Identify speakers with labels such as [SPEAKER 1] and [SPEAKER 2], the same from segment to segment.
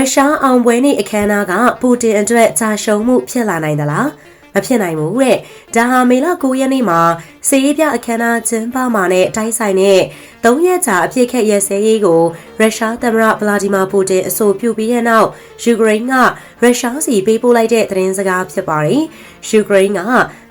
[SPEAKER 1] ရုရှားအောင်ပွဲနေ့အခမ်းအနားကပူတင်အတွက်ကြာရှုံးမှုဖြစ်လာနိုင်သလားမဖြစ်နိုင်ဘူးတဲ့ဒါဟာမေလ9ရက်နေ့မှာစေရေးပြအခမ်းအနားကျင်းပမှာနဲ့တိုက်ဆိုင်တဲ့၃ရက်ကြာအပြစ်ခက်ရဲစဲရေးကိုရုရှားသမ္မတဗလာဒီမာပူတင်အဆိုပြုပြီးတဲ့နောက်ယူကရိန်းကရုရှားစီပေးပို့လိုက်တဲ့သတင်းစကားဖြစ်ပါတယ်ယူကရိန်းက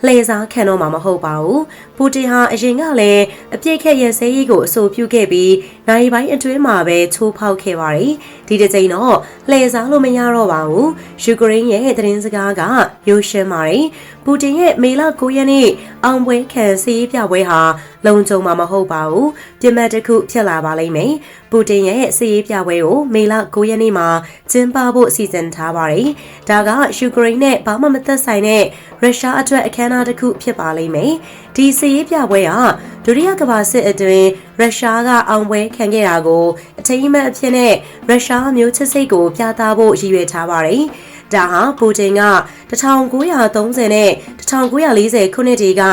[SPEAKER 1] လှည့်စားခံတော့မှာမဟုတ်ပါဘူးပူတင်ဟာအရင်ကလည်းအပြစ်ခက်ရဲစဲရေးကိုအဆိုပြုခဲ့ပြီးနိုင်ပိုင်းအတွင်းမှာပဲချိုးဖောက်ခဲ့ပါတယ်ဒီတစ်ချိန်တော့လှည့်စားလို့မရတော့ပါဘူးယူကရိန်းရဲ့သတင်းစကားကရိုးရှင်းပါတယ်ပူတင်ရဲ့မေလ9ရက်နေ့ အောင်ပွဲခံစီးပြပွဲဟာလုံခြုံမှာမဟုတ်ပါဘူးပြမတ်တစ်ခုဖြစ်လာပါလိမ့်မယ်ပူတင်ရဲ့စီးပြပွဲကိုမေလ9ရက်နေ့မှာကျင်းပဖို့စီစဉ်ထားပါတယ်ဒါကယူကရိန်းနဲ့ဘာမှမသက်ဆိုင်တဲ့ရုရှားအတွက်အခမ်းအနားတစ်ခုဖြစ်ပါလိမ့်မယ်ဒီစီးပြပွဲဟာဒုတိယကမ္ဘာစစ်အတွင်းရုရှားကအောင်ပွဲခံခဲ့တာကိုအထိမ်းအမှတ်အဖြစ်နဲ့ရုရှားမျိုးချစ်စိတ်ကိုပြသဖို့ရည်ရွယ်ထားပါတယ် ဒါဟာပူတင်က1930နဲ့1940ခုနှစ်တည်းက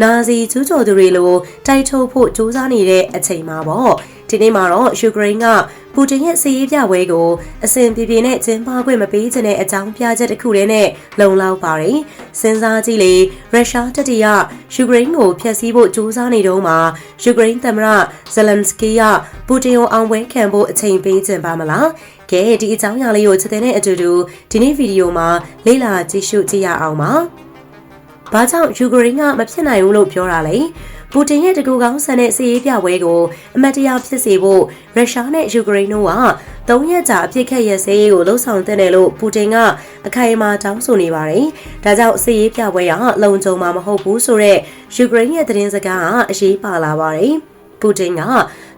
[SPEAKER 1] နာဇီကျူးကျော်သူတွေလိုတိုက်ထုတ်ဖို့ကြိုးစားနေတဲ့အချိန်မှာပေါ့ဒီနေ့မှာတော့ယူကရိန်းကပူတင်ရဲ့စီးရေးပြပွဲကိုအစဉ်ပြေပြေနဲ့ကျင်းပခွင့်မပေးချင်တဲ့အကြောင်းပြချက်တစ်ခုတည်းနဲ့လုံလောက်ပါတယ်။စဉ်းစားကြည့်လေရုရှားတတိယယူကရိန်းကိုဖျက်ဆီးဖို့ကြိုးစားနေတုန်းမှာယူကရိန်းသမ္မတဇလန်စကီကပူတင်ကိုအောင်ပွဲခံဖို့အချိန်ပေးချင်ပါမလား။ကဲဒီအကြောင်းအရာလေးကိုချက်တဲ့အတူတူဒီနေ့ဗီဒီယိုမှာလေ့လာကြည့်ရှုကြည့်ရအောင်ပါ။ ဘာကြောင့်ယူကရိန်းကမဖြစ်နိုင်ဘူးလို့ပြောတာလဲပူတင်ရဲ့တကူကောင်းဆန်တဲ့စီးရေးပြပွဲကိုအမတ်တရားဖြစ်စေဖို့ရုရှားနဲ့ယူကရိန်းတို့က၃ရက်ကြာအပြစ်ခတ်ရစဲရေးကိုလှုံ့ဆော်တဲ့တယ်လို့ပူတင်ကအခိုင်အမာတောင်းဆိုနေပါတယ်။ဒါကြောင့်စီးရေးပြပွဲကလုံခြုံမှာမဟုတ်ဘူးဆိုတော့ယူကရိန်းရဲ့သတင်းစကားကအရေးပါလာပါတယ်။ပူတင်က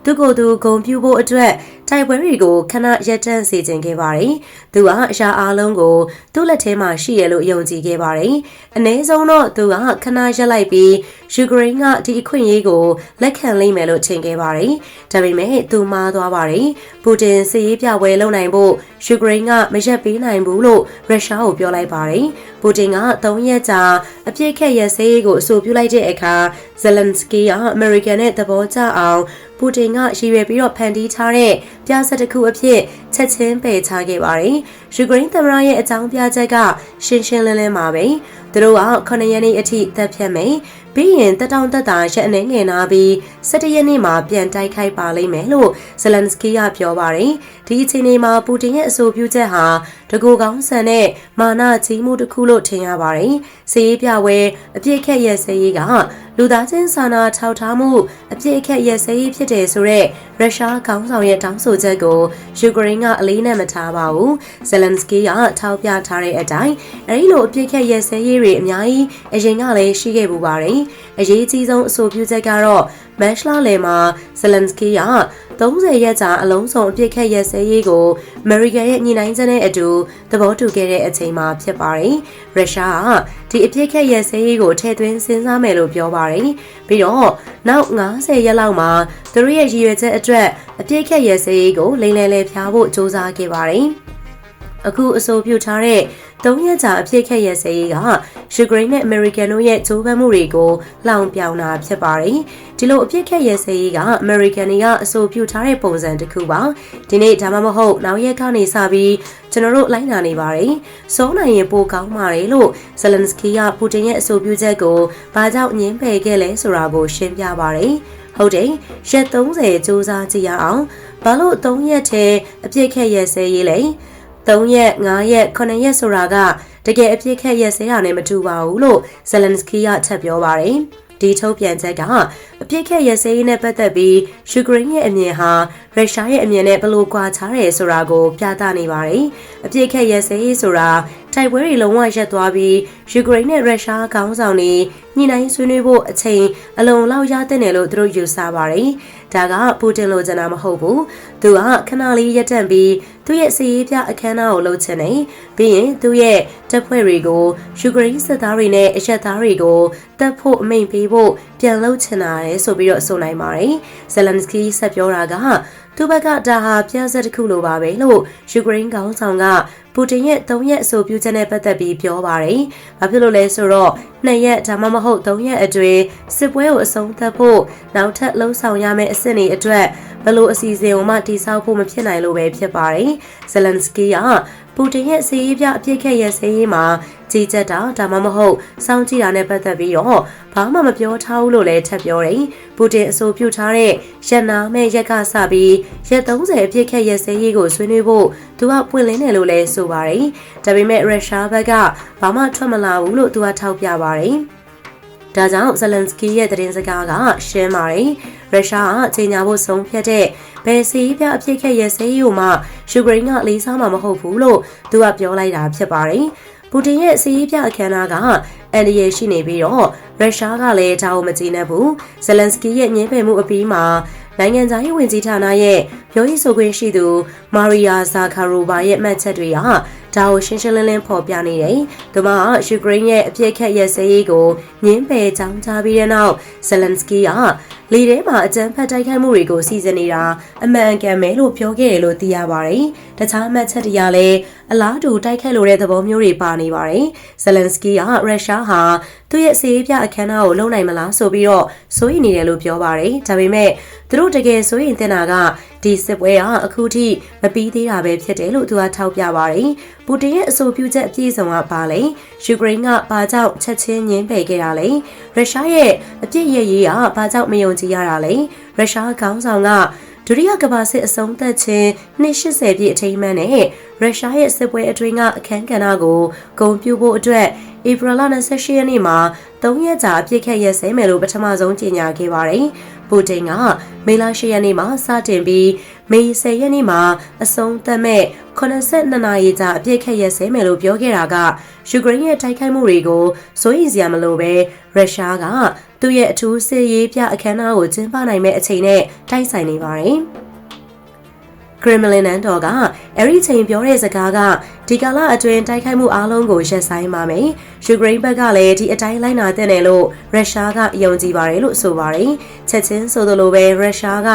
[SPEAKER 1] သူကိုယ်သူဂုံပြူဖို့အတွက်တိုက်ပွဲတွေကိုခဏရပ်တန့်စေခြင်းခဲ့ပါတယ်။သူကအရာအလုံးကိုသူ့လက်ထဲမှာရှိရလို့ယုံကြည်ခဲ့ပါတယ်။အနည်းဆုံးတော့သူကခဏရပ်လိုက်ပြီးယူကရိန်းကဒီအခွင့်အရေးကိုလက်ခံလိမ့်မယ်လို့ထင်ခဲ့ပါတယ်။ဒါပေမဲ့သူမှားသွားပါတယ်။ပူတင်စစ်ရေးပြပွဲလုပ်နိုင်ဖို့ယူကရိန်းကမရက်ပေးနိုင်ဘူးလို့ရုရှားကိုပြောလိုက်ပါတယ်။ပူတင်က၃ရက်ကြာအပြစ်ခက်ရစဲရေးကိုအဆိုပြုလိုက်တဲ့အခါဇလန်စကီကအမေရိကန်နဲ့သဘောကျအောင်ပူတင်ကရည်ရွယ်ပြီးတော့ဖန်တီးထားတဲ့ပြဆက်တစ်ခုအဖြစ်ချက်ချင်းပယ်ချခဲ့ပါတယ်။ယူကရိန်းသမ္မတရဲ့အကြောင်းပြချက်ကရှင်းရှင်းလင်းလင်းပါပဲ။သူတို့က9ရက်နေ့အထိသက်ဖြတ်မယ်။ ပြီးရင်တက်တောင့်တက်တာရက်အနေငယ်နာပြီး17ရက်နေ့မှာပြန်တိုက်ခိုက်ပါလိမ့်မယ်လို့ဇလန်စကီကပြောပါတယ်။ဒီအချိန်မှာပူတင်ရဲ့အဆိုပြုချက်ဟာတကူကောင်းဆန်တဲ့မာနကြီးမှုတစ်ခုလို့ထင်ရပါတယ်။စီးရေးပြဝဲအပြစ်ခက်ရဲ့စရေးကလူသားချင်းစာနာထောက်ထားမှုအပြစ်အခက်ရစရေးဖြစ်တယ်ဆိုတော့ရုရှားခေါင်းဆောင်ရဲ့တောင်းဆိုချက်ကိုယူကရိန်းကအလေးနဲ့မထားပါဘူး။ဇလန်စကီကထောက်ပြထားတဲ့အတိုင်းအဲဒီလိုအပြစ်အခက်ရစရေးတွေအများကြီးအရင်ကလည်းရှိခဲ့ပူပါတယ်။အရေးကြီးဆုံးအဆိုပြုချက်ကတော့မက်ရှလာလယ်မှာဇလန်စကီက30ရက်ကြာအလုံးစုံအပြစ်ခတ်ရက်စဲရေးကိုအမေရိကန်ရဲ့ညှိနှိုင်းချက်နဲ့အတူသဘောတူခဲ့တဲ့အချိန်မှာဖြစ်ပါတယ်။ရုရှားကဒီအပြစ်ခတ်ရက်စဲရေးကိုထည့်သွင်းစဉ်းစားမယ်လို့ပြောပါတယ်။ပြီးတော့နောက်90ရက်လောက်မှာသူတို့ရဲ့ရည်ရွယ်ချက်အတွက်အပြစ်ခတ်ရက်စဲရေးကိုလိမ့်လည်လည်ဖျားဖို့စ조사ခဲ့ပါတယ်။အခုအဆိုပြုထားတဲ့ ၃ရက်ကြာအပြစ်ခတ်ရစရေးကယူကရိန်းနဲ့အမေရိကန်တို့ရဲ့ကြိုးပမ်းမှုတွေကိုလှောင်ပြောင်တာဖြစ်ပါတယ်။ဒီလိုအပြစ်ခတ်ရစရေးကအမေရိကန်တွေကအဆိုပြုထားတဲ့ပုံစံတစ်ခုပါ။ဒီနေ့ဒါမှမဟုတ်နောက်ရက်ကနေစပြီးကျွန်တော်တို့လိုက်နာနေပါတယ်။စိုးနိုင်ရင်ပိုကောင်းပါတယ်လို့ဇလန်စကီကပူတင်ရဲ့အဆိုပြုချက်ကိုဘာကြောင့်ညှင်းပယ်ခဲ့လဲဆိုတာကိုရှင်းပြပါတယ်။ဟုတ်တယ်ရက်30စူးစမ်းကြည့်ရအောင်ဘာလို့3ရက်ထဲအပြစ်ခက်ရစဲရေးလဲ 3ရက်5ရက်9ရက်ဆိုတာကတကယ်အပြစ်ခက်ရက်စဲတာနဲ့မတူပါဘူးလို့ဇလန်စကီကထပ်ပြောပါတယ်ဒီထုတ်ပြန်ချက်ကအပြစ်ခက်ရစဲရေးနဲ့ပတ်သက်ပြီးယူကရိန်းရဲ့အမြင်ဟာရုရှားရဲ့အမြင်နဲ့ဘလို့ကွာခြားတယ်ဆိုတာကိုပြသနေပါတယ်။အပြစ်ခက်ရစဲရေးဆိုတာတိုက်ပွဲတွေလုံးဝရပ်သွားပြီးယူကရိန်းနဲ့ရုရှားခေါင်းဆောင်တွေညှိနှိုင်းဆွေးနွေးဖို့အချိန်အလုံလောက်ရတဲ့တယ်လို့သူတို့ယူဆပါတယ်။ဒါကပူတင်လိုချင်တာမဟုတ်ဘူး။သူကခဏလေးရပ်တန့်ပြီး သူ့ရဲ့စီးရေးပြအခမ်းအနားကိုလုပ်ချင်တယ်။ပြီးရင်သူ့ရဲ့တပ်ဖွဲ့တွေကိုယူကရိန်းစစ်သားတွေနဲ့အရက်သားတွေကိုတပ်ဖို့အမိန့်ပေးဖို့ပြန်လုပ်ချင်တာလေဆိုပြီးတော့ဆိုနိုင်ပါတယ်။ဇလန်စကီဆက်ပြောတာက သူ့ဘက်ကဒါဟာပြဆက်တစ်ခုလိုပါပဲလို့ယူကရိန်းခေါင်းဆောင်ကပူတင်ရဲ့၃ရက်အဆိုပြုချက်နဲ့ပတ်သက်ပြီးပြောပါတယ်။ဘာဖြစ်လို့လဲဆိုတော့နှစ်ရက်ဒါမှမဟုတ်၃ရက်အတွင်းစစ်ပွဲကိုအဆုံးသတ်ဖို့နောက်ထပ်လှုံ့ဆော်ရမယ့်အဆင့်တွေအတွက်ဘလို့အစီအစဉ်ကိုမှတိစောက်ဖို့မဖြစ်နိုင်လို့ပဲဖြစ်ပါတယ်။ဇလန်စကီက ပူတင်ရဲ့စီးရေးပြအပြစ်ခက်ရဲ့စီးရေးမှာကြီးကြပ်တာဒါမှမဟုတ်စောင့်ကြည့်တာနဲ့ပတ်သက်ပြီးတော့ဘာမှမပြောထားဘူးလို့လည်းထပ်ပြောတယ်။ပူတင်အဆိုပြုထားတဲ့ရက်နာမဲ့ရက်ကစပြီးရက်30အပြစ်ခက်ရဲ့စီးရေးကိုဆွေးနွေးဖို့သူကပွင့်လင်းတယ်လို့လည်းဆိုပါတယ်။ဒါပေမဲ့ရုရှားဘက်ကဘာမှထွက်မလာဘူးလို့သူကထောက်ပြပါတယ်။ ဒါကြောင့်ဇလန်စကီရဲ့သတင်းစကားကရှင်းပါတယ်။ရုရှားကချိန်ညာဖို့ဆုံးဖြတ်တဲ့ဘယ်စီးပြအဖြစ်ခဲ့ရဲ့ဆေးရုံမှယူကရိန်းကလေးစားမှာမဟုတ်ဘူးလို့သူကပြောလိုက်တာဖြစ်ပါတယ်။ပူတင်ရဲ့စီးပြအခမ်းအနားကအန်ဒီရဲ့ရှိနေပြီးတော့ရုရှားကလည်းဒါကိုမကြည့်နဲ့ဘူး။ဇလန်စကီရဲ့ညှင်းပယ်မှုအပြီးမှာနိုင်ငံသားရေးဝန်ကြီးဌာနရဲ့ ပြောရေးဆိုခွင့်ရှိသူမာရီယာဇာခါရိုဘာရဲ့မှတ်ချက်တွေကဒါကိုရှင်းရှင်းလင်းလင်းဖော်ပြနေတယ်။သူမကယူကရိန်းရဲ့အပြစ်ခတ်ရဲ့စည်းရေးကိုညှင်းပယ်ကြောင်းချပြီးတဲ့နောက်ဇလန်စကီကလေထဲမှာအကြမ်းဖက်တိုက်ခိုက်မှုတွေကိုစီစဉ်နေတာအမှန်ကန်ပဲလို့ပြောခဲ့တယ်လို့သိရပါတယ်။တခြားမှတ်ချက်တွေကလည်းအလားတူတိုက်ခိုက်လိုတဲ့သဘောမျိုးတွေပါနေပါတယ်။ဇလန်စကီကရုရှားဟာသူ့ရဲ့စီးပြအခမ်းအနားကိုလုံနိုင်မလားဆိုပြီးတော့စိုးရိမ်နေတယ်လို့ပြောပါတယ်။ဒါပေမဲ့သူတို့တကယ်စိုးရိမ်တင်တာက ဒီစစ်ပွဲကအခုထိမပြီးသေးတာပဲဖြစ်တယ်လို့သူကထောက်ပြပါတယ်။ပူတင်ရဲ့အဆိုပြုချက်အပြည့်စုံကပါလေ။ယူကရိန်းကဘာကြောင့်ချက်ချင်းငင်းပယ်ခဲ့တာလဲ။ရုရှားရဲ့အပြစ်ရရေးကဘာကြောင့်မယုံကြည်ရတာလဲ။ရုရှားခေါင်းဆောင်ကဒုတိယကမ္ဘာစစ်အဆုံးသတ်ခြင်း280ပြည့်အထိမ်းအမှတ်နဲ့ရုရှားရဲ့စစ်ပွဲအတွင်းကအခမ်းကဏ္ဍကိုဂုဏ်ပြုဖို့အတွက်ဧပြီလ28ရက်နေ့မှာ3ရက်ကြာအပြစ်ခတ်ရက်စဲမယ်လို့ပထမဆုံးကြေညာခဲ့ပါတယ်။ ပူတင်ကမေလ10ရက်နေ့မှာစတင်ပြီးမေ10ရက်နေ့မှာအဆုံးသတ်မဲ့82နာရီကြာအပြစ်ခတ်ရက်စဲမယ်လို့ပြောခဲ့တာကယူကရိန်းရဲ့တိုက်ခိုက်မှုတွေကိုစိုးရိမ်စရာမလိုပဲရုရှားကသူ့ရဲ့အထူးစစ်ရေးပြအခမ်းအနားကိုကျင်းပနိုင်မဲ့အချိန်နဲ့တိုက်ဆိုင်နေပါတယ်။ Kremlin နန်းတော်ကအဲ့ဒီချိန်ပြောတဲ့စကားကဒီကာလအတွင်းတိုက်ခိုက်မှုအလုံးကိုရပ်ဆိုင်းပါမယ်။ယူကရိန်းဘက်ကလည်းဒီအတိုင်းလိုက်နာတဲ့နယ်လို့ရုရှားကယုံကြည်ပါတယ်လို့ဆိုပါတယ်။ချက်ချင်းဆိုသလိုပဲရုရှားက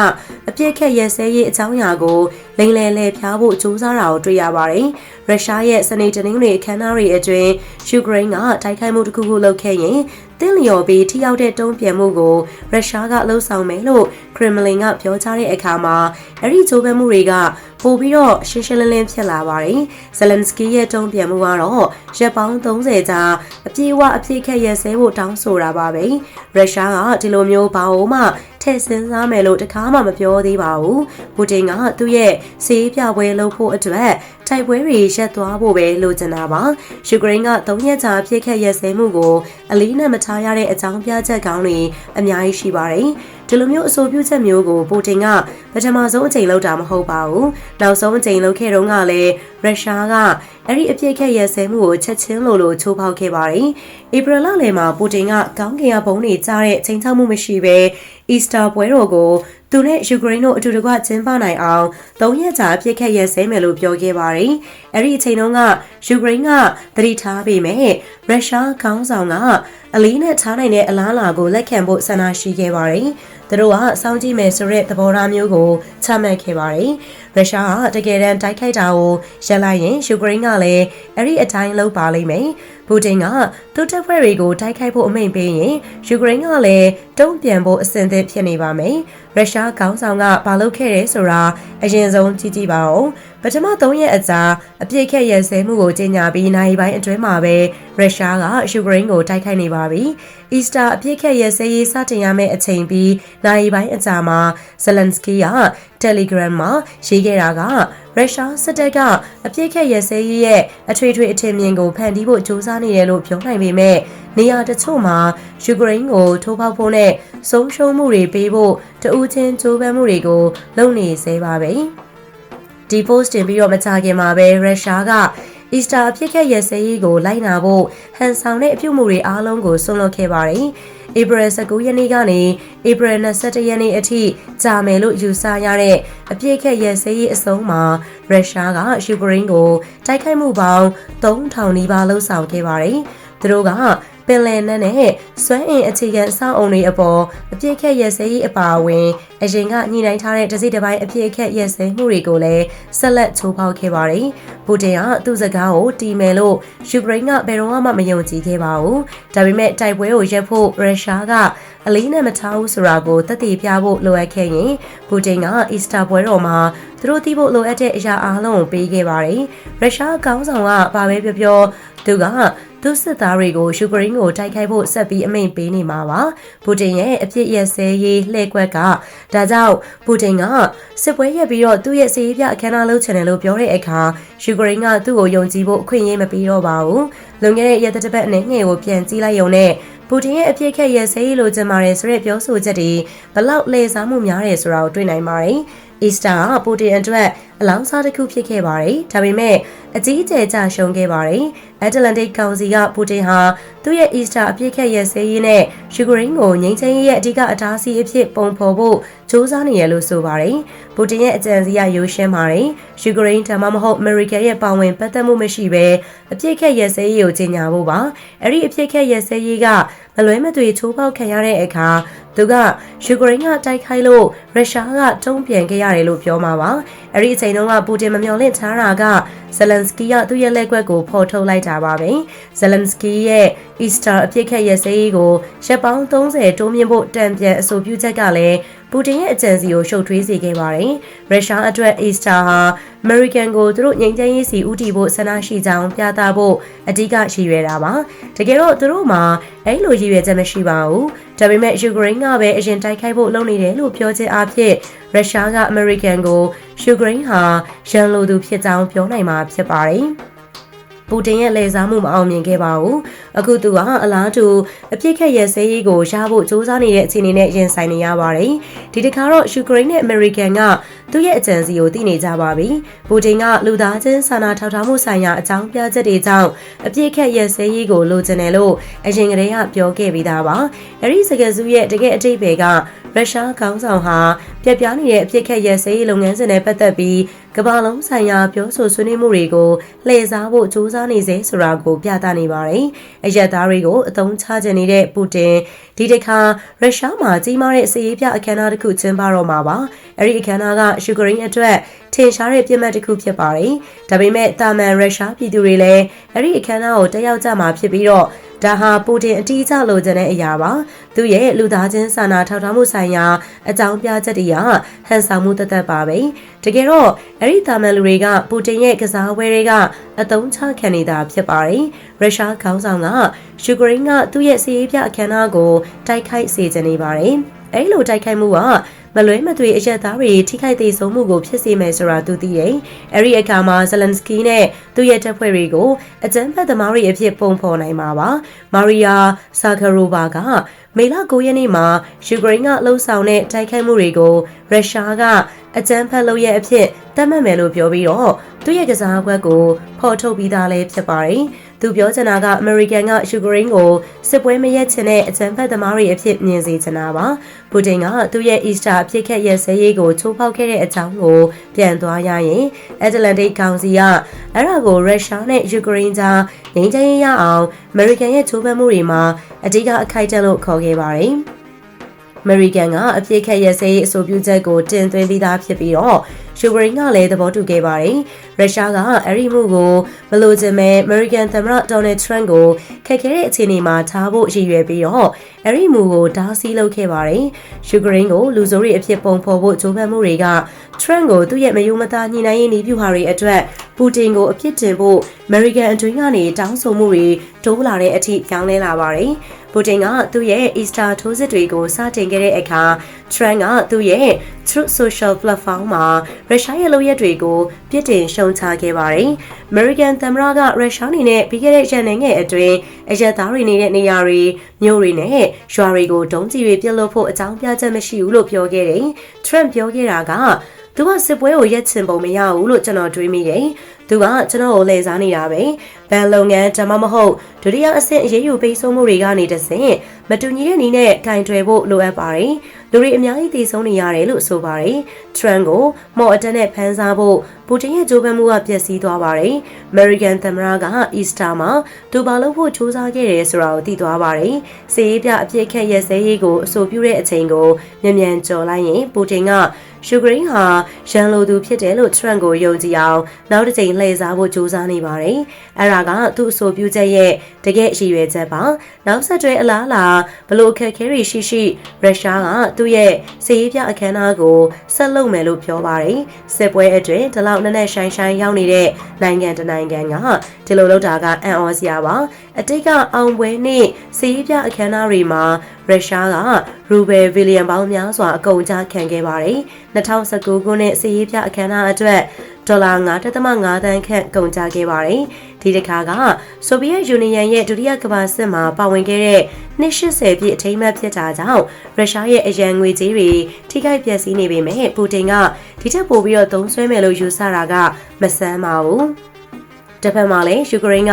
[SPEAKER 1] အပြစ်ခက်ရဲစဲရေးအကြောင်းအရာကိုလိမ်လည်လဲဖျားဖို့ကြိုးစားတာကိုတွေ့ရပါတယ်။ရုရှားရဲ့စနေတနင်္ဂနွေအခမ်းအနားတွေအတွင်းယူကရိန်းကတိုက်ခိုက်မှုတစ်ခုခုလုပ်ခဲ့ရင်တင်းလျော်ပြီးထိရောက်တဲ့တုံ့ပြန်မှုကိုရုရှားကလှုံ့ဆော်မယ်လို့ခရမလင်ကပြောကြားတဲ့အခါမှာအဲ့ဒီကြိုးပမ်းမှုတွေက ပို့ပြီးတော့ရှင်းရှင်းလင်းလင်းဖြစ်လာပါတယ်။ဇလန်စကီရဲ့တုံ့ပြန်မှုကတော့ရက်ပေါင်း30ကြာအပြေးဝအပြည့်ခက်ရဲစဲဖို့တောင်းဆိုတာပါပဲ။ရုရှားကဒီလိုမျိုးဘာလို့မှထည့်စဉ်းစားမယ်လို့တခါမှမပြောသေးပါဘူး။ပူတင်ကသူ့ရဲ့စီးပြပွဲလုပ်ဖို့အတွက် တိုက်ပွဲတွေရပ်သွားဖို့ပဲလိုချင်တာပါ။ယူကရိန်းက၃ရက်ကြာပြစ်ခတ်ရက်စဲမှုကိုအလေးနက်မထားရတဲ့အကြောင်းပြချက်ကောင်းတွေအများကြီးရှိပါတယ်။ဒီလိုမျိုးအဆိုပြုချက်မျိုးကိုပူတင်ကပထမဆုံးအချိန်လောက်တာမဟုတ်ပါဘူး။နောက်ဆုံးအချိန်လောက်ခဲ့တုန်းကလည်း ရုရှားကအဲ့ဒီအပြစ်ခက်ရဲဆဲမှုကိုချက်ချင်းလိုလိုချိုးဖောက်ခဲ့ပါတယ်။ဧပြီလလယ်မှာပူတင်ကကောင်းကင်ကဘုံတွေကြားတဲ့ချိန်ချောက်မှုမရှိဘဲအီစတာပွဲတော်ကိုသူနဲ့ယူကရိန်းတို့အတူတကွကျင်းပနိုင်အောင်၃ရက်ကြာပြစ်ခတ်ရဲဆဲမယ်လို့ပြောခဲ့ပါတယ်။အဲ့ဒီအချိန်တုန်းကယူကရိန်းကသတိထားပေမဲ့ရုရှားခေါင်းဆောင်ကအလေးနဲ့ထားနိုင်တဲ့အလားအလာကိုလက်ခံဖို့ဆန္ဒရှိခဲ့ပါတယ်။သူတို့ကစောင့်ကြည့်မယ်ဆိုတဲ့သဘောထားမျိုးကိုချမှတ်ခဲ့ပါတယ်။ရုရှားကတကယ်တမ်းတိုက်ခိုက်တာကိုရပ်လိုက်ရင်ယူကရိန်းကလည်းအဲ့ဒီအတိုင်းလုပ်ပါလိမ့်မယ်။ပူတင်ကသူ့တပ်ဖွဲ့တွေကိုတိုက်ခိုက်ဖို့အမိန့်ပေးရင်ယူကရိန်းကလည်းတုံ့ပြန်ဖို့အဆင်သင့်ဖြစ်နေပါမယ်။ရုရှားခေါင်းဆောင်ကဘာလုပ်ခဲ့ရဲဆိုတာအရင်ဆုံးကြည့်ကြည့်ပါဦး။ပထမ3ရက်အကြာအပြစ်ခက်ရစဲမှုကိုကြေညာပြီးနိုင်ပိုင်းအတွင်းမှာပဲရုရှားကယူကရိန်းကိုတိုက်ခိုက်နေပါပြီ။အီစတာအပြစ်ခက်ရစဲရေးစတင်ရမယ့်အချိန်ပြီးနိုင်ပိုင်းအကြာမှာဇလန်စကီက Telegram မှာရေးခဲ့တာကရုရှားစစ်တပ်ကအပြစ်ခက်ရစဲရေးရဲ့အထွေထွေအထင်မြင်ကိုဖန်တီးဖို့ကြိုးစားနေတယ်လို့ပြောနိုင်ပေမဲ့နေရာတချို့မှာယူကရိန်းကိုထိုးဖောက်ဖို့နဲ့ဆုံးရှုံးမှုတွေပေးဖို့တဦးချင်းကြိုးပမ်းမှုတွေကိုလုပ်နေသေးပါပဲဒီ post တင်ပြီးတော့မကြခင်မှာပဲရုရှားကအီစတာအဖြစ်ခက်ရစဲရေးကိုလိုက်နာဖို့ဟန်ဆောင်တဲ့အပြုမှုတွေအားလုံးကိုဆွန့်လွတ်ခဲ့ပါတယ်။ ဧပြီ19ရက်နေ့ကနေဧပြီ21ရက်နေ့အထိကြာမယ်လို့ယူဆရတဲ့အပြည့်ခက်ရဲစဲရေးအဆုံးမှာရုရှားကယူကရိန်းကိုတိုက်ခိုက်မှုပေါင်း3000နီးပါးလှုပ်ဆောင်ခဲ့ပါတယ်။သူတို့ကပင်လယ်နက်နဲ့ စွမ်းအင်အခြေခံအဆောက်အုံတွေအပေါ်အပြစ်ခက်ရစဲရေးအပါအဝင်အရင်ကညှိနှိုင်းထားတဲ့တစိတစ်ပိုင်းအပြစ်ခက်ရစဲမှုတွေကိုလည်းဆက်လက်ချိုးဖောက်ခဲ့ပါတယ်။ပူတင်ကသူ့စကားကိုတီမယ်လို့ယူကရိန်းကဘယ်တော့မှမယုံကြည်ခဲ့ပါဘူး။ဒါပေမဲ့တိုက်ပွဲကိုရပ်ဖို့ရုရှားကအလေးနဲ့မထားဘူးဆိုတာကိုသက်သေပြဖို့လိုအပ်ခဲ့ရင်ပူတင်ကအီစတာပွဲတော်မှာသူတို့သိဖို့လိုအပ်တဲ့အရာအလုံးကိုပေးခဲ့ပါတယ်။ရုရှားကောင်းဆောင်ကဘာပဲပြောပြောသူက သူစစ်သားတွေကိုယူကရိန်းကိုတိုက်ခိုက်ဖို့ဆက်ပြီးအမိန့်ပေးနေမှာပါ။ပူတင်ရဲ့အပြစ်ရစဲရေးလှည့်ကွက်ကဒါကြောင့်ပူတင်ကစစ်ပွဲရပ်ပြီးတော့သူ့ရဲ့စီးပြအခမ်းအနားလုပ်ချင်တယ်လို့ပြောတဲ့အခါယူကရိန်းကသူ့ကိုယုံကြည်ဖို့အခွင့်အရေးမပေးတော့ပါဘူး။လွန်ခဲ့တဲ့ရက်တစ်ပတ်နဲ့ငှဲ့ကိုပြန်ကြည့်လိုက်ရုံနဲ့ပူတင်ရဲ့အပြစ်ခက်ရစဲရေးလိုချင်ပါတယ်ဆိုတဲ့ပြောဆိုချက်တွေဘလောက်လှည့်စားမှုများတယ်ဆိုတာကိုတွေ့နိုင်ပါတယ်။အီစတာကပူတင်အတွက် အလောင်းစားတစ်ခုဖြစ်ခဲ့ပါတယ်။ဒါပေမဲ့အကြီးအကျယ်ကြရှုံးခဲ့ပါတယ်။အတလန်တစ်ကောင်စီကပူတင်ဟာသူ့ရဲ့အီစတာအပြစ်ခက်ရစဲရေးနဲ့ယူကရိန်းကိုငြိမ်းချမ်းရေးရဲ့အဓိကအတားအဆီးအဖြစ်ပုံဖော်ဖို့စ조사နေရလို့ဆိုပါတယ်။ပူတင်ရဲ့အကြံစီကရိုးရှင်းပါတယ်။ယူကရိန်းဒါမှမဟုတ်အမေရိကန်ရဲ့ပါဝင်ပတ်သက်မှုမရှိဘဲအပြစ်ခက်ရစဲရေးကိုကြီးညာဖို့ပါ။အဲ့ဒီအပြစ်ခက်ရစဲရေးကမလွဲမသွေချိုးပေါက်ခံရတဲ့အခါသူကယူကရိန်းကတိုက်ခိုက်လို့ရုရှားကတုံ့ပြန်ခဲ့ရတယ်လို့ပြောမှာပါ။အဲ့ဒီအချိန်တုန်းကပူတင်မမျှော်လင့်ထားတာကဇလန်စကီကသူ့ရဲ့လက်ကွက်ကိုဖော်ထုတ်လိုက်တာပါပဲ။ဇလန်စကီရဲ့ Easter အပြစ်ခတ်ရစဲရေးကိုရက်ပေါင်း30တိုးမြင့်ဖို့တံပြန်အဆိုပြုချက်ကလည်းပူတင်ရဲ့အကြံစီကိုရှုပ်ထွေးစေခဲ့ပါတယ်။ရုရှားအတွက် Easter ဟာ American ကိုသူတို့ငြိမ်းချမ်းရေးစီဦးတည်ဖို့ဆန္ဒရှိကြောင်းပြသဖို့အဓိကရည်ရွယ်တာပါ။တကယ်တော့သူတို့မှာအဲ့လိုရည်ရွယ်ချက်မရှိပါဘူး။ ဒါပေမဲ့ယူကရိန်းကပဲအရင်တိုက်ခိုက်ဖို့လုပ်နေတယ်လို့ပြောချင်အဖြစ်ရုရှားက American ကိုယူကရိန်းဟာရန်လိုသူဖြစ်ကြောင်းပြောနိုင်မှာဖြစ်ပါတယ်။ပူတင်ရဲ့လှည့်စားမှုမအောင်မြင်ခဲ့ပါဘူး။အခုသူကအလားတူအပြစ်ခက်ရဲ့ဆဲရေးကိုရဖို့စ조사နေတဲ့အခြေအနေနဲ့ရင်ဆိုင်နေရပါတယ်။ဒီတစ်ခါတော့ယူကရိန်းနဲ့အမေရိကန်က သူ့ရဲ့အကြံစီကိုသိနေကြပါပြီ။ပူတင်ကလူသားချင်းစာနာထောက်ထားမှုဆိုင်ရာအကြောင်းပြချက်တွေကြောင့်အပြစ်ခက်ရဲ့ဆဲရေးကိုလိုချင်တယ်လို့အရင်ကတည်းကပြောခဲ့ပြီးသားပါ။အဲဒီစကားစုရဲ့တကယ်အတိတ်ပဲကရုရှားခေါင်းဆောင်ဟာပြက်ပြားနေတဲ့အပြစ်ခက်ရဲ့ဆေးလုပ်ငန်းစဉ်နဲ့ပတ်သက်ပြီးကမ္ဘာလုံးဆိုင်ရာပြောဆိုဆွေးနွေးမှုတွေကိုလှည့်စားဖို့ကြိုးစားနေစေဆိုတာကိုပြသနေပါတယ်။အရက်သားတွေကိုအသုံးချခြင်းနေတဲ့ပူတင်ဒီတစ်ခါရုရှားမှာကြီးမားတဲ့စီးရေးပြအခမ်းအနားတစ်ခုကျင်းပတော့မှာပါ။အဲဒီအခမ်းအနားကယူကရိန်းအတွက်ထင်ရှားတဲ့ပြစ်မှတ်တစ်ခုဖြစ်ပါတယ်။ဒါပေမဲ့တာမန်ရုရှားပြည်သူတွေလည်းအဲဒီအခမ်းအနားကိုတက်ရောက်ကြမှာဖြစ်ပြီးတော့ဒါဟာပူတင်အတီးကျလိုချင်တဲ့အရာပါသူရဲ့လူသားချင်းစာနာထောက်ထားမှုဆိုင်ရာအကြောင်းပြချက်တွေကဟန်ဆောင်မှုတသက်ပါပဲတကယ်တော့အဲ့ဒီတာမန်လူတွေကပူတင်ရဲ့ကစားဝဲတွေကအတုံးချခံနေတာဖြစ်ပါတယ်ရုရှားခေါင်းဆောင်ကယူကရိန်းကသူ့ရဲ့စီးရေးပြအခမ်းအနားကိုတိုက်ခိုက်စေချင်နေပါတယ်အဲ့လိုတိုက်ခိုက်မှုက မလွဲမသွေအရက်သားတွေထိခိုက်သေးဆုံးမှုကိုဖြစ်စေမယ်ဆိုတာသူသိတယ်။အဲဒီအခါမှာဇလန်စကီနဲ့သူ့ရဲ့တပ်ဖွဲ့တွေကိုအကြမ်းဖက်သမားတွေအဖြစ်ပုံဖော်နိုင်မှာပါ။မာရီယာဆာခရိုဘာကမေလ9ရက်နေ့မှာယူကရိန်းကလှုပ်ဆောင်တဲ့တိုက်ခိုက်မှုတွေကိုရုရှားကအကြမ်းဖက်လုပ်ရဲ့အဖြစ်သတ်မှတ်မယ်လို့ပြောပြီးတော့သူ့ရဲ့ကစားကွက်ကိုဖော်ထုတ်ပြီးသားလည်းဖြစ်ပါတယ်။ သူပြောချင်တာကအမေရိကန်ကယူကရိန်းကိုစစ်ပွဲမရက်ချင်တဲ့အကြမ်းဖက်သမားတွေအဖြစ်မြင်စေချင်တာပါပူတင်ကသူ့ရဲ့အီစတာအဖြစ်ခက်ရဲ့ဆဲရေးကိုချိုးဖောက်ခဲ့တဲ့အကြောင်းကိုပြန်သွားရရင်အတလန်တိတ်ကောင်စီကအဲ့ဒါကိုရုရှားနဲ့ယူကရိန်းကြားငြိမ်းချမ်းရေးရအောင်အမေရိကန်ရဲ့ချိုးဖက်မှုတွေမှာအဓိကအခိုက်အတန့်လို့ခေါ်ခဲ့ပါတယ် အမေရိကန်ကအပြစ်ခက်ရဲ့ဆေးအဆိုပြုချက်ကိုတင်သွင်းပြီးသားဖြစ်ပြီးတော့ယူကရိန်းကလည်းသဘောတူခဲ့ပါတယ်။ရုရှားကအဲ့ဒီမှုကိုမလိုချင်မဲ့အမေရိကန်သမ္မတဒေါ်နယ်ထရန့်ကိုခက်ခဲတဲ့အခြေအနေမှာထားဖို့ရည်ရွယ်ပြီးတော့အဲ့ဒီမှုကိုတားဆီးလုပ်ခဲ့ပါတယ်။ယူကရိန်းကိုလူဆိုးတွေအဖြစ်ပုံဖော်ဖို့ကြိုးပမ်းမှုတွေကထရန့်ကိုသူ့ရဲ့မယုံမသားညှိနှိုင်းရေးနည်းဗျူဟာတွေအတွက်ပူတင်ကိုအပြစ်တင်ဖို့အမေရိကန်အတွင်းကနေတောင်းဆိုမှုတွေတိုးလာတဲ့အထိပြောင်းလဲလာပါတယ်။ ပူတင်ကသူ့ရဲ့ Easter ထိုးစစ်တွေကိုစတင်ခဲ့တဲ့အခါ Trump ကသူ့ရဲ့ Truth Social Platform မှာရုရှားရဲ့လုပ်ရက်တွေကိုပြစ်တင်ရှုံချခဲ့ပါတယ်။ American သမ္မတကရုရှားအနေနဲ့ပြီးခဲ့တဲ့ရက်နိုင်ငံအတွင်းအရက်သားတွေနေတဲ့နေရာတွေမြို့တွေနဲ့ရွာတွေကိုဒုံးကျည်တွေပစ်လို့ဖို့အကြောင်းပြချက်မရှိဘူးလို့ပြောခဲ့တယ်။ Trump ပြောခဲ့တာကသူကစစ်ပွဲကိုရက်ချင်ပုံမရဘူးလို့ကျွန်တော်တွေးမိတယ်။ သူကကျွန်တော်ကိုလှည့်စားနေတာပဲ။ဘန်လုပ်ငန်းဒါမှမဟုတ်ဒုတိယအဆင့်အရေးယူပိတ်ဆို့မှုတွေကနေတဆင့်မတူညီတဲ့နည်းနဲ့ကင်တွယ်ဖို့လိုအပ်ပါတယ်။လူတွေအများကြီးသေဆုံးနေရတယ်လို့ဆိုပါတယ်။ Trump ကိုမော်အတက်နဲ့ဖမ်းစားဖို့ပူတင်ရဲ့ကြိုးပမ်းမှုကပျက်စီးသွားပါတယ်။ American သမ္မတက Easter မှာဒူပါလို့ဖို့စ조사ခဲ့တယ်ဆိုတာကိုသိသွားပါတယ်။စီးရေးပြအပြစ်ခက်ရက်စဲရေးကိုအဆိုပြုတဲ့အချိန်ကိုမြန်မြန်ကြော်လိုက်ရင်ပူတင်က ယူကရိန်းဟာရန်လိုသူဖြစ်တယ်လို့ Trump ကိုယုံကြည်အောင်နောက်တစ်ကြိမ်လှည့်စားဖို့ကြိုးစားနေပါတယ်။အဲ့ဒါကသူ့အဆိုပြုချက်ရဲ့တကယ်အရည်ရွယ်ချက်ပါ။နောက်ဆက်တွဲအလားအလာဘလို့အခက်ခဲတွေရှိရှိရုရှားကသူ့ရဲ့စစ်ရေးပြအခမ်းအနားကိုဆက်လုပ်မယ်လို့ပြောပါတယ်။စစ်ပွဲအတွင်းဒီလောက်နက်နက်ရှိုင်းရှိုင်းရောက်နေတဲ့နိုင်ငံတနိုင်ငံကဒီလိုလုပ်တာကအံ့ဩစရာပါ။ အတိတ်ကအောင်ပွဲနဲ့စစ်ရေးပြအခမ်းအနားတွေမှာရုရှားကရူဘယ်ဗီလီယံပေါင်းများစွာအကုန်အကျခံခဲ့ပါတယ်။2019ခုနှစ်စစ်ရေးပြအခမ်းအနားအတွက်ဒေါ်လာ9.5သန်းခန့်ကုန်ကျခဲ့ပါတယ်။ဒီတစ်ခါကဆိုဗီယက်ယူနီယံရဲ့ဒုတိယကမ္ဘာစစ်မှာပါဝင်ခဲ့တဲ့နှစ်80ပြည့်အထိမ်းအမှတ်ဖြစ်တာကြောင့်ရုရှားရဲ့အရန်ငွေကြေးတွေထိခိုက်ပျက်စီးနေပေမဲ့ပူတင်ကဒီထက်ပိုပြီးတော့သုံးစွဲမယ်လို့ယူဆတာကမဆန်းပါဘူး။ တစ်ဖက်မှာလည်းယူကရိန်းက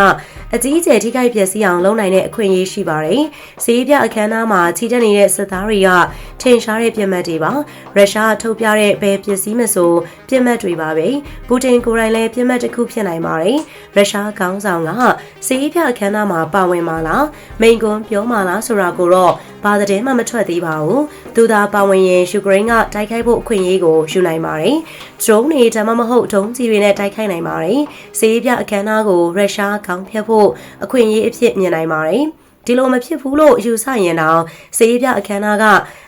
[SPEAKER 1] အကြီးအကျယ်ထိခိုက်ပျက်စီးအောင်လုပ်နိုင်တဲ့အခွင့်အရေးရှိပါတယ်။စီးပြအခမ်းအနားမှာခြိတက်နေတဲ့စစ်သားတွေကထင်ရှားတဲ့ပြစ်မှတ်တွေပါ။ရုရှားထုတ်ပြတဲ့ဘယ်ပစ္စည်းမဆိုပြစ်မှတ်တွေပါပဲ။ပူတင်ကိုယ်တိုင်လည်းပြစ်မှတ်တစ်ခုဖြစ်နိုင်ပါတယ်။ရုရှားခေါင်းဆောင်ကစီးပြအခမ်းအနားမှာပါဝင်မှာလား။မိန်ကွန်းပြောမှာလားဆိုတာကိုတော့ဘာတဲ့မှမထွက်သေးပါဘူး။ သူသာပါဝင်ရင်ယူကရိန်းကတိုက်ခိုက်ဖို့အခွင့်အရေးကိုယူနိုင်ပါတယ်။ drone တွေဒါမှမဟုတ်ဒုံးကျည်တွေနဲ့တိုက်ခိုက်နိုင်ပါတယ်။စီးပြအခမ်းအနားကိုရုရှားခေါင်းဖြတ်ဖို့အခွင့်အရေးအဖြစ်မြင်နိုင်ပါတယ် ဒီလိုမဖြစ်ဘူးလို့ယူဆရင်တော့စေရေးပြအခမ်းအနားက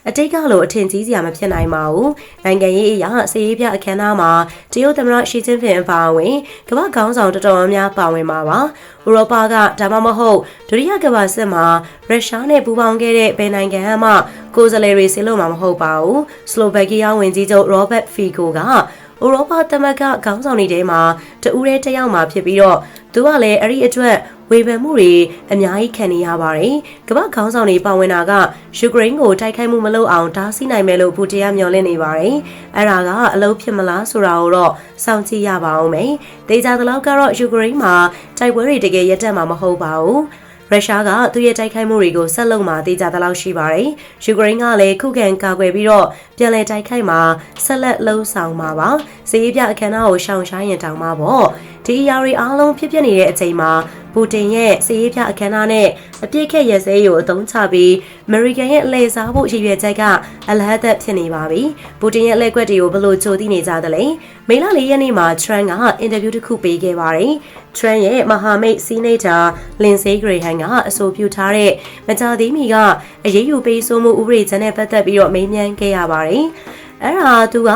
[SPEAKER 1] အတိတ်ကလိုအထင်ကြီးစရာမဖြစ်နိုင်ပါဘူးနိုင်ငံရေးအရာစေရေးပြအခမ်းအနားမှာတရုတ်သမ္မတရှီကျင်းဖင်အပါအဝင်ကမ္ဘာခေါင်းဆောင်တော်တော်များများပါဝင်မှာပါဥရောပကဒါမှမဟုတ်ဒုတိယကမ္ဘာစစ်မှာရုရှားနဲ့ပူးပေါင်းခဲ့တဲ့ဘယ်နိုင်ငံမှကိုယ်စားလှယ်တွေဆင်းလို့မှာမဟုတ်ပါဘူးစလိုဗက်ကီးယားဝန်ကြီးချုပ်ရောဘတ်ဖီဂိုကဥရောပသမဂ္ဂခေါင်းဆောင်တွေထဲမှာတဦးတည်းတစ်ယောက်မှဖြစ်ပြီးတော့ သူကလည်းအဲ့ဒီအတွက်ဝေဖန်မှုတွေအများကြီးခံနေရပါတယ်။ကမ္ဘာခေါင်းဆောင်တွေပါဝင်တာကယူကရိန်းကိုတိုက်ခိုက်မှုမလုပ်အောင်တားဆီးနိုင်မယ်လို့ပူတင်ကမျှော်လင့်နေပါတယ်။အဲ့ဒါကအလုပ်ဖြစ်မလားဆိုတာကိုတော့စောင့်ကြည့်ရပါအောင်မယ်။ဒေသသလောက်ကတော့ယူကရိန်းမှာတိုက်ပွဲတွေတကယ်ရပ်တန့်မှာမဟုတ်ပါဘူး။ရုရှားကသူ့ရဲ့တိုက်ခိုက်မှုတွေကိုဆက်လုပ်မှာသိကြသလောက်ရှိပါတယ်။ယူကရိန်းကလည်းခုခံကာကွယ်ပြီးတော့ပြန်လည်တိုက်ခိုက်မှာဆက်လက်လှုံ့ဆော်မှာပါ။စီးပြအခမ်းအနားကိုရှောင်ရှားရင်တောင်မှပေါ့။ ဒီအရာတွေအားလုံးဖြစ်ပျက်နေတဲ့အချိန်မှာပူတင်ရဲ့စီးရေးပြအခမ်းအနားနဲ့အပြစ်ခက်ရစဲကိုအသုံးချပြီးအမေရိကန်ရဲ့လှည့်စားဖို့ရည်ရွယ်ချက်ကအလဟတ်သက်ဖြစ်နေပါပြီ။ပူတင်ရဲ့လက်ကွက်တွေကိုဘယ်လိုကြိုသိနေကြသလဲ။မေလ၄ရက်နေ့မှာ Trump ကအင်တာဗျူးတစ်ခုပေးခဲ့ပါတယ်။ Trump ရဲ့မဟာမိတ်စီနေတာလင်ဆေးဂရေဟန်ကအဆိုပြုထားတဲ့မကြာသေးမီကအရေးယူပေးဆိုမှုဥပဒေချက်နဲ့ပတ်သက်ပြီးတော့မေးမြန်းခဲ့ရပါတယ်။ အဲ့ဒါသူက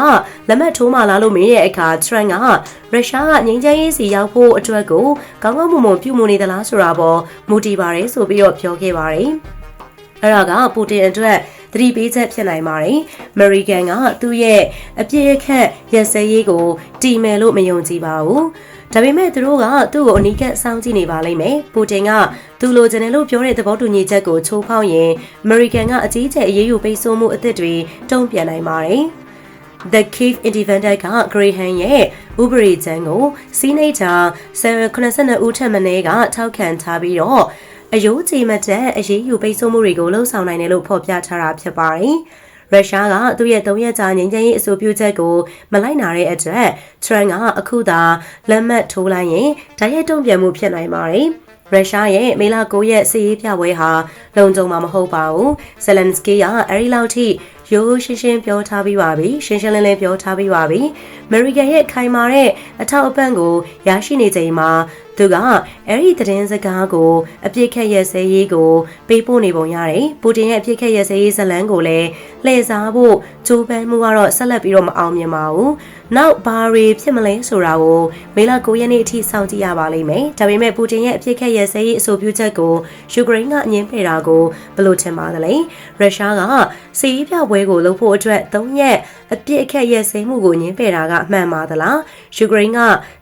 [SPEAKER 1] လက်မှတ်ထိုးမှလာလို့မေးတဲ့အခါ Trump ကရုရှားကငြိမ်းချမ်းရေးစီရောက်ဖို့အတွက်ကိုကောင်းကောင်းမွန်မွန်ပြုမှုနေသလားဆိုတာပေါ်မူတည်ပါတယ်ဆိုပြီးတော့ပြောခဲ့ပါတယ်။အဲ့ဒါကပူတင်အတွက်သတိပေးချက်ဖြစ်နိုင်ပါတယ်။ American ကသူ့ရဲ့အပြည့်အခက်ရက်စဲရေးကိုတီမယ်လို့မယုံကြည်ပါဘူး။ ဒါပေမဲ့သူတို့ကသူ့ကိုအနီးကပ်စောင့်ကြည့်နေပါလိမ့်မယ်ပူတင်ကသူလိုချင်တယ်လို့ပြောတဲ့သဘောတူညီချက်ကိုချိုးဖောက်ရင်အမေရိကန်ကအကြီးအကျယ်အရေးယူပိတ်ဆို့မှုအသစ်တွေတုံ့ပြန်နိုင်ပါတယ် The Kiev Independent က Graham ရဲ့ဥပဒေချမ်းကိုစီးနေချာ82ဦးထက်မနည်းကထောက်ခံထားပြီးတော့အယိုးကြီးမတဲ့အရေးယူပိတ်ဆို့မှုတွေကိုလှုံ့ဆော်နိုင်တယ်လို့ဖော်ပြထားတာဖြစ်ပါတယ်။ ရုရှားကသူ့ရဲ့၃ရက်ကြာငြိမ်းချမ်းရေးအဆိုပြုချက်ကိုမလိုက်နာတဲ့အတွက်ထရန့်ကအခုသာလက်မှတ်ထိုးလိုက်ရင်ဓာတ်ရိုက်တုံ့ပြန်မှုဖြစ်နိုင်ပါတယ်ရုရှားရဲ့မေလ9ရက်စစ်ရေးပြပွဲဟာလုံခြုံမှာမဟုတ်ပါဘူး။ဇယ်လန်စကီကအဲဒီလောက်ထိရိုးရှင်းရှင်းပြောထားပြီးပါပြီ။ရှင်းရှင်းလင်းလင်းပြောထားပြီးပါပြီ။အမေရိကန်ရဲ့ခိုင်မာတဲ့အထောက်အပံ့ကိုရရှိနေချိန်မှာ သူကအဲ့ဒီသတင်းစကားကိုအပြစ်ခက်ရစဲရေးကိုပေးပို့နေပုံရတယ်။ပူတင်ရဲ့အပြစ်ခက်ရစဲရေးဇလန်းကိုလည်းလှည့်စားဖို့ကြိုးပမ်းမှုကတော့ဆက်လက်ပြီးတော့မအောင်မြင်ပါဘူး။နောက်ဘာတွေဖြစ်မလဲဆိုတာကိုမေလ9ရက်နေ့အထိစောင့်ကြည့်ရပါလိမ့်မယ်။ဒါပေမဲ့ပူတင်ရဲ့အပြစ်ခက်ရစဲရေးအဆိုပြုချက်ကိုယူကရိန်းကအငင်းဖယ်တာကိုဘယ်လိုထင်ပါသလဲ။ရုရှားကစီးပြပွဲကိုလုပ်ဖို့အတွက်၃ရက် အပြစ်အခက်ရစဲမှုကိုငင်းပယ်တာကအမှန်ပါသလားယူကရိန်းက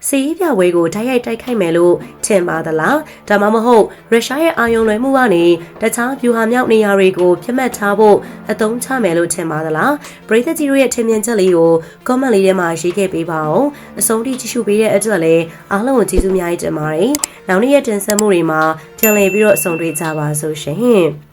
[SPEAKER 1] စီးပြပွဲကိုတိုက်ရိုက်တိုက်ခိုက်မယ်လို့ထင်ပါသလားဒါမှမဟုတ်ရုရှားရဲ့အာရုံလွှဲမှုကနေတခြားဗျူဟာမြောက်နေရာတွေကိုပြတ်မှတ်ထားဖို့အသုံးချမယ်လို့ထင်ပါသလားပရိသတ်ကြီးတို့ရဲ့ထင်မြင်ချက်လေးကို comment လေးထဲမှာရေးခဲ့ပေးပါအောင်အဆုံးထိကြည့်ရှုပေးတဲ့အတွက်လည်းအားလုံးကိုကျေးဇူးများကြီးတင်ပါတယ်နောက်နေ့ရက်တင်ဆက်မှုတွေမှာပြန်လည်ပြီးတော့ဆုံတွေ့ကြပါစို့ရှင်